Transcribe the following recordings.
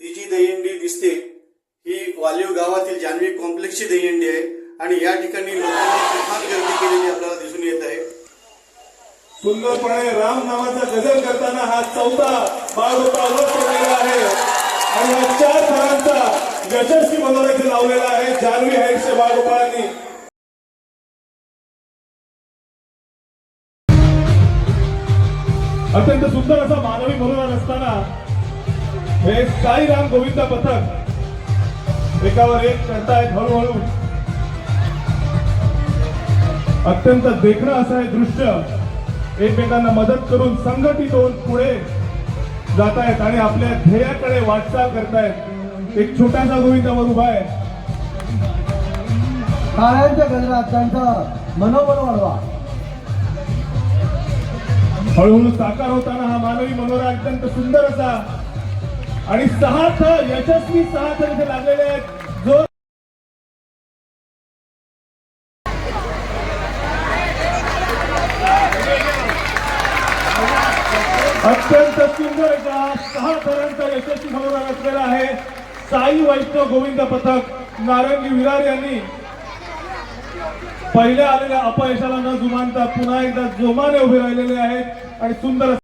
ही जी दहीहंडी दिसते ही वालीव गावातील जान्हवी कॉम्प्लेक्सची दहीहंडी आहे आणि या ठिकाणी लोकांनी फार गर्दी केलेली आपल्याला दिसून येत आहे. सुंदरपणे राम नावाचा गजर करताना हा चौथा बाळ होता केलेला आहे. आणि हा चार थरांचा यशस्वी मनोरथ लावलेला आहे जान्हवी हाईटच्या बाळगोपाळांनी अत्यंत सुंदर असा मानवी मनोरथ असताना हे साईराम गोविंद पथक. एकावर एक करतायत हळूहळू. अत्यंत देखणं असं हे दृश्य. एकमेकांना मदत करून संघटित होऊन पुढे जात आहेत आणि आपल्या ध्येयाकडे वाटचाल करतायत. एक छोटासा गोविंदावर उभा आहे. टाळ्यांच्या गजरात त्यांचं मनोबल वाढवा. हळूहळू साकार होताना हा मानवी मनोरा अत्यंत सुंदर असा आणि सहा थर यशस्वी सहा थर इथे लागलेले आहेत. जो अत्यंत सुंदर एका सहा थरांचा यशस्वी मनोरा असलेला आहे. साई वैष्णव गोविंद पथक नारंगी विरार यांनी पहिल्या आलेल्या अपयशाला न जुमानता पुन्हा एकदा जोमाने उभे राहिलेले आहेत. आणि सुंदर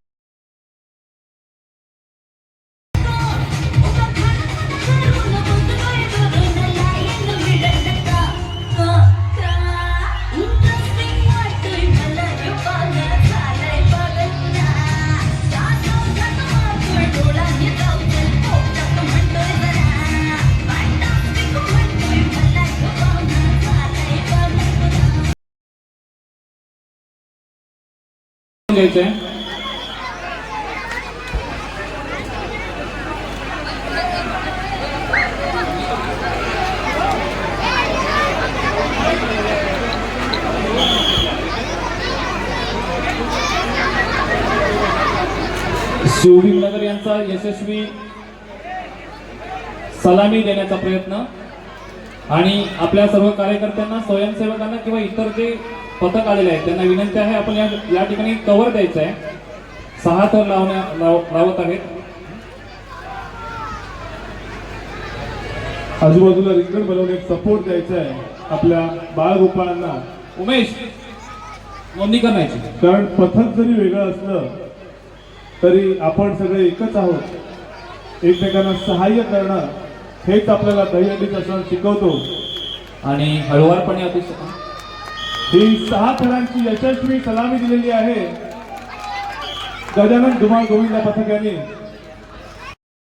असं घ्यायचंय. शिवभीमनगर यांचा यशस्वी सलामी देण्याचा प्रयत्न आणि आपल्या सर्व कार्यकर्त्यांना स्वयंसेवकांना किंवा इतर जे पथक आलेले आहेत. त्यांना विनंती आहे आपण या या ठिकाणी कव्हर द्यायचं आहे. सहा थर लावण्या लाव, लावत आहेत. आजूबाजूला रिंगण बनवून एक सपोर्ट द्यायचा आहे. आपल्या बाळगोपाळांना. उमेश नोंदणी करण्याची. कारण पथक जरी वेगळं असलं तरी आपण सगळे एकच आहोत. एकमेकांना सहाय्य करणं हेच आपल्याला दहीहंडीचा सण शिकवतो. आणि हळुवारपणे अतिशय ही सहा थरांची यशस्वी सलामी दिलेली आहे. गजानन धुमाळ गोविंदा पथक यांनी